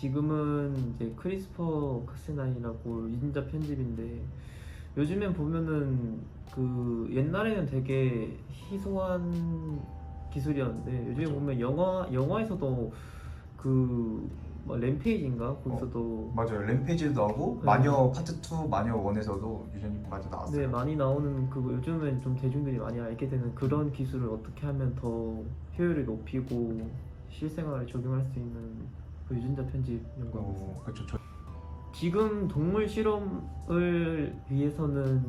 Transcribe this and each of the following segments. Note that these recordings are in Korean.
지금은 이제 크리스퍼 카스나이라고 유진자 편집인데 요즘엔 보면은 그 옛날에는 되게 희소한 기술이었는데 요즘에. 보면 영화 영화에서도 그뭐 램페이지인가 거기서도 맞아요. 램페이지도 나오고 네. 마녀 파트 2, 마녀 1에서도 유전이 맞아 나왔어요. 네 많이 나오는 그 요즘엔 좀 대중들이 많이 알게 되는 그런 기술을 어떻게 하면 더 효율을 높이고 실생활에 적용할 수 있는 그 유전자 편집 연구하고 있어요. 어, 그렇죠. 저, 지금 동물 실험을 위해서는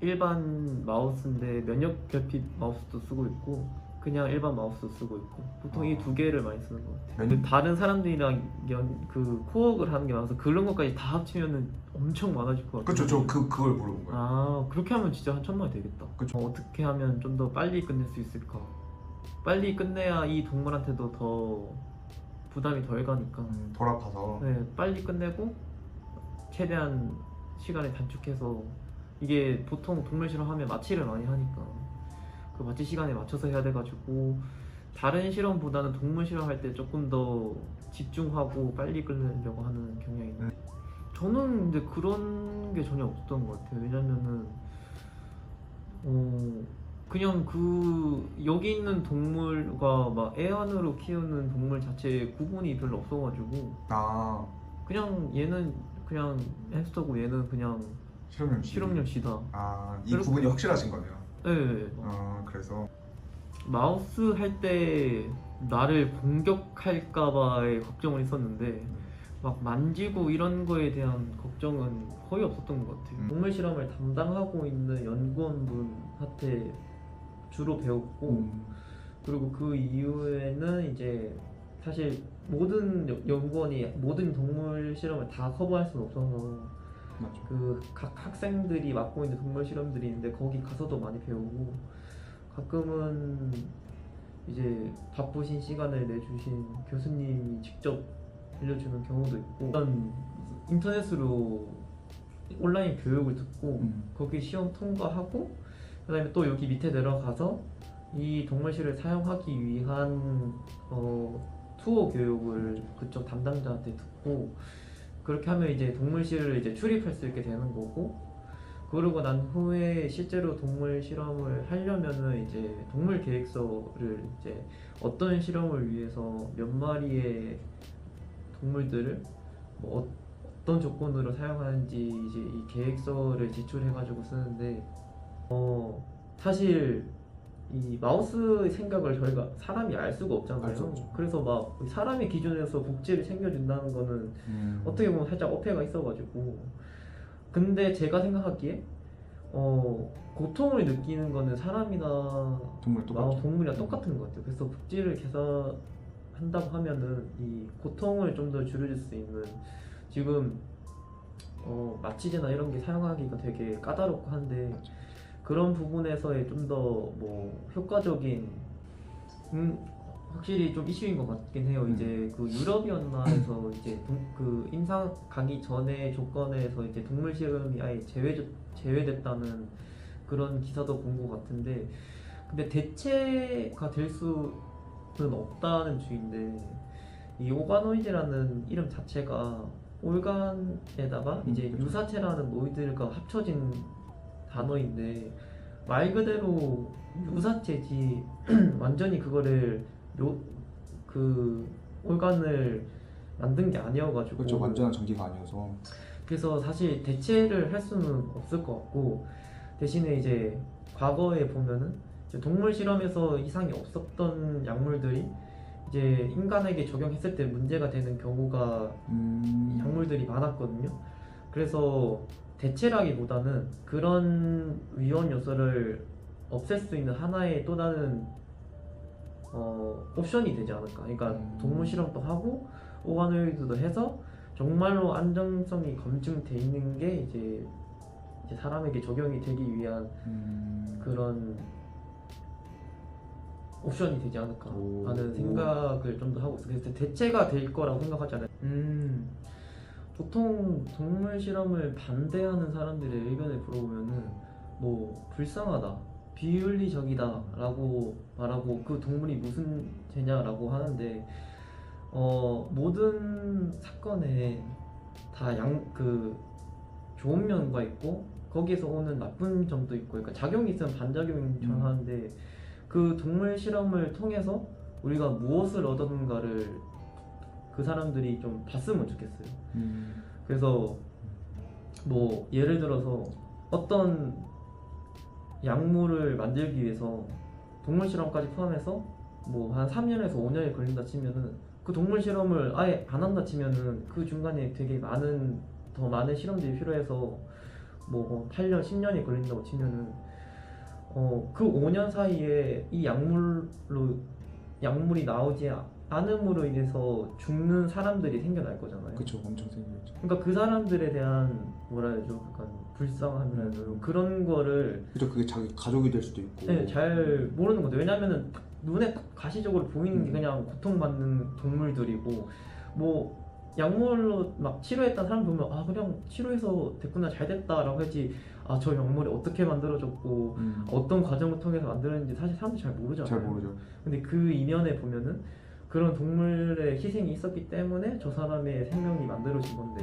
일반 마우스인데 면역 결핍 마우스도 쓰고 있고 그냥 일반 마우스도 쓰고 있고 보통 이 아. 두 개를 많이 쓰는 것 같아요. 면- 그 다른 사람들이랑 연, 그 코어를 하는 게 많아서 그런 것까지 다 합치면은 엄청 많아질 것 같아요. 그렇죠. 저 그 그걸 물어본 거예요. 아 그렇게 하면 진짜 한 천만이 되겠다. 그쵸. 어, 어떻게 하면 좀 더 빨리 끝낼 수 있을까? 빨리 끝내야 이 동물한테도 더 부담이 덜 가니까. 음, 돌아가서. 네, 빨리 끝내고 최대한 시간을 단축해서 이게 보통 동물 실험하면 마취를 많이 하니까 그 마취 시간에 맞춰서 해야 돼가지고 다른 실험보다는 동물 실험할 때 조금 더 집중하고 빨리 끝내려고 하는 경향이 있는데 저는 근데 그런 게 전혀 없었던 것 같아요. 왜냐면은 어 그냥 그 여기 있는 동물과 막 애완으로 키우는 동물 자체에 구분이 별로 없어가지고 아 그냥 얘는 그냥 햄스터고 얘는 그냥 실험용 시. 실험용 쥐다. 아이 그리고- 구분이 확실하신 거네요. 네. 아 그래서 마우스 할 때 나를 공격할까봐의 걱정을 했었는데 막 만지고 이런 거에 대한 걱정은 거의 없었던 것 같아요. 음. 동물 실험을 담당하고 있는 연구원분한테 주로 배웠고 음, 그리고 그 이후에는 이제 사실 모든 여- 연구원이 모든 동물 실험을 다 커버할 수는 없어서 맞죠. 그 각 학생들이 맡고 있는 동물 실험들이 있는데 거기 가서도 많이 배우고 가끔은 이제 바쁘신 시간을 내주신 교수님이 직접 알려주는 경우도 있고 일단 인터넷으로 온라인 교육을 듣고 음. 거기 시험 통과하고 그 다음에 또 여기 밑에 내려가서 이 동물실을 사용하기 위한 어, 투어 교육을 그쪽 담당자한테 듣고 그렇게 하면 이제 동물실을 이제 출입할 수 있게 되는 거고 그러고 난 후에 실제로 동물 실험을 하려면은 이제 동물 계획서를 이제 어떤 실험을 위해서 몇 마리의 동물들을 뭐 어- 어떤 조건으로 사용하는지 이제 이 계획서를 제출해가지고 쓰는데 어 사실 이 마우스 생각을 저희가 사람이 알 수가 없잖아요. 없죠. 그래서 막 사람의 기준에서 복지를 챙겨준다는 거는 음. 어떻게 보면 살짝 어폐가 있어가지고 근데 제가 생각하기에 어 고통을 느끼는 거는 사람이나 동물 마- 똑같죠. 동물이랑 똑같은 것 같아요. 그래서 복지를 개선한다고 하면은 이 고통을 좀 더 줄여줄 수 있는 지금 어, 마취제나 이런 게 사용하기가 되게 까다롭고 한데 맞죠. 그런 부분에서의 좀 더 뭐 효과적인 음 확실히 좀 이슈인 것 같긴 해요. 음. 이제 그 유럽이었나에서 이제 동, 그 임상 가기 전에 조건에서 이제 동물 실험이 아예 제외 제외됐다는 그런 기사도 본 것 같은데 근데 대체가 될 수는 없다는 주의인데 이 오가노이드라는 이름 자체가 올간에다가 음, 이제. 유사체라는 노이드가 합쳐진 단어인데 말 그대로 유사체지 완전히 그거를 요, 그 올간을 만든 게 아니어가지고 그렇죠. 완전한 전기가 아니어서. 그래서 사실 대체를 할 수는 없을 것 같고 대신에 이제 과거에 보면은 이제 동물 실험에서 이상이 없었던 약물들이 이제 인간에게 적용했을 때 문제가 되는 경우가 음. 약물들이 많았거든요. 그래서 대체라기보다는 그런 위험 요소를 없앨 수 있는 하나의 또 다른 어, 옵션이 되지 않을까. 그러니까 음. 동물 실험도 하고 오가노이드도 해서 정말로 안정성이 검증돼 있는 게 이제, 이제 사람에게 적용이 되기 위한 음. 그런 옵션이 되지 않을까 오. 하는 생각을 좀 더 하고 있어요. 그래서 대체가 될 거라고 생각하지 않아요. 음, 보통 동물 실험을 반대하는 사람들의 의견을 물어보면은 뭐 불쌍하다, 비윤리적이다라고 말하고 그 동물이 무슨 죄냐라고 하는데 어, 모든 사건에 다 양 그 좋은 면과 있고 거기에서 오는 나쁜 점도 있고 그러니까 작용이 있으면 반작용이 음. 하는데 그 동물 실험을 통해서 우리가 무엇을 얻었는가를 그 사람들이 좀 봤으면 좋겠어요. 음. 그래서 뭐 예를 들어서 어떤 약물을 만들기 위해서 동물 실험까지 포함해서 뭐 한 3년에서 5년이 걸린다 치면은 그 동물 실험을 아예 안 한다 치면은 그 중간에 되게 많은 더 많은 실험들이 필요해서 뭐 8년, 10년이 걸린다고 치면은 어 그 5년 사이에 이 약물로 약물이 나오지 않음으로 인해서 죽는 사람들이 생겨날 거잖아요. 그쵸 엄청 생겼죠. 그러니까 그 사람들에 대한 뭐라 해야죠? 약간 불쌍함이라 해야 되나? 그런 거를 그죠 그게 자기 가족이 될 수도 있고. 네, 잘 모르는 거죠. 왜냐면은 딱 눈에 딱 가시적으로 보이는 게 음. 그냥 고통받는 동물들이고 뭐 약물로 막 치료했던 사람 보면 아 그냥 치료해서 됐구나 잘 됐다라고 하지 아 저 약물이 어떻게 만들어졌고 음. 어떤 과정을 통해서 만들었는지 사실 사람들이 잘 모르잖아요. 잘 모르죠. 근데 그 이면에 보면은 그런 동물의 희생이 있었기 때문에 저 사람의 생명이 만들어진 건데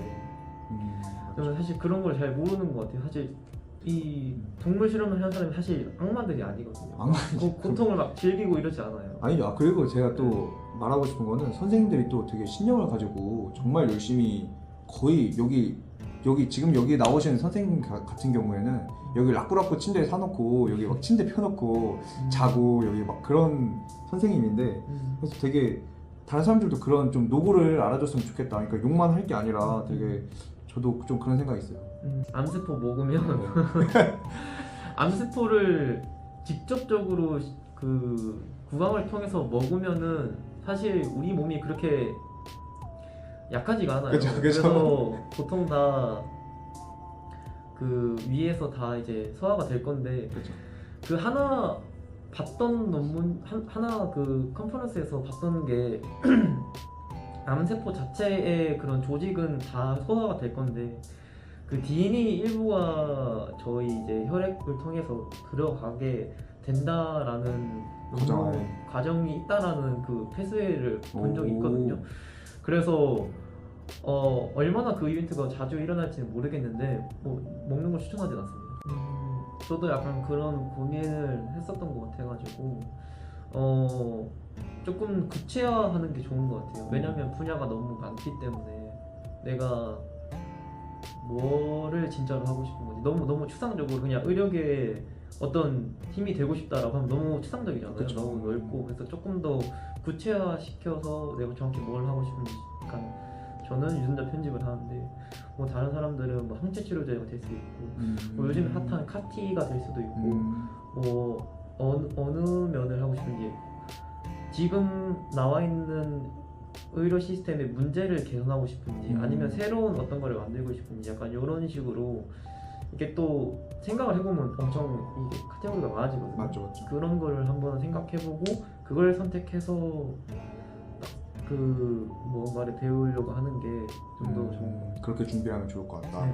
음. 저는 사실 그런 걸 잘 모르는 것 같아요. 사실 이 동물 실험을 하는 사람이 사실 악마들이 아니거든요. 악마들이 고, 고통을 막 즐기고 이러지 않아요. 아니죠. 아, 그리고 제가 또 말하고 싶은 거는 선생님들이 또 되게 신념을 가지고 정말 열심히 거의 여기 여기 지금 여기 나오시는 선생님 가- 같은 경우에는 여기 라꾸라꾸 침대에 사놓고 여기 막 침대 펴놓고 자고 여기 막 그런 선생님인데 음. 그래서 되게 다른 사람들도 그런 좀 노고를 알아줬으면 좋겠다. 그러니까 욕만 할 게 아니라 되게 저도 좀 그런 생각이 있어요. 음, 암세포 먹으면 네. 암세포를 직접적으로 시- 그 구강을 통해서 먹으면은 사실 우리 몸이 그렇게 약하지가 않아요. 그쵸, 그쵸. 그래서 보통 다 그 위에서 다 이제 소화가 될 건데 그렇죠. 그 하나 봤던 논문 한, 하나 그 컨퍼런스에서 봤던 게 암세포 자체의 그런 조직은 다 소화가 될 건데 그 DNA 일부가 저희 이제 혈액을 통해서 들어가게 된다라는 과정. 과정이 있다라는 그 패스웨이를 본 적이 오. 있거든요. 그래서 어 얼마나 그 이벤트가 자주 일어날지는 모르겠는데 뭐 먹는 걸 추천하진 않습니다. 음, 저도 약간 그런 고민을 했었던 것 같아가지고 어 조금 구체화하는 게 좋은 것 같아요. 왜냐면 분야가 너무 많기 때문에 내가 뭐를 진짜로 하고 싶은 건지 너무 너무 추상적으로 그냥 의료계에 어떤 힘이 되고 싶다라고 하면 너무 추상적이잖아요. 그쵸. 너무 넓고 그래서 조금 더 구체화 시켜서 내가 정확히 뭘 하고 싶은지 저는 유전자 편집을 하는데 뭐 다른 사람들은 뭐 항체 치료제가 될 수도 있고 음. 뭐 요즘 핫한 카티가 될 수도 있고 음. 뭐 어느, 어느 면을 하고 싶은지 지금 나와 있는 의료 시스템의 문제를 개선하고 싶은지 음. 아니면 새로운 어떤 거를 만들고 싶은지 약간 이런 식으로 이게 또 생각을 해보면 엄청 이게 카테고리가 많아지거든요. 맞죠, 맞죠. 그런 거를 한번 생각해보고 그걸 선택해서 그 무언가를 배우려고 하는 게 좀더 좋은 것 음, 그렇게 준비하면 좋을 것 같다. 네.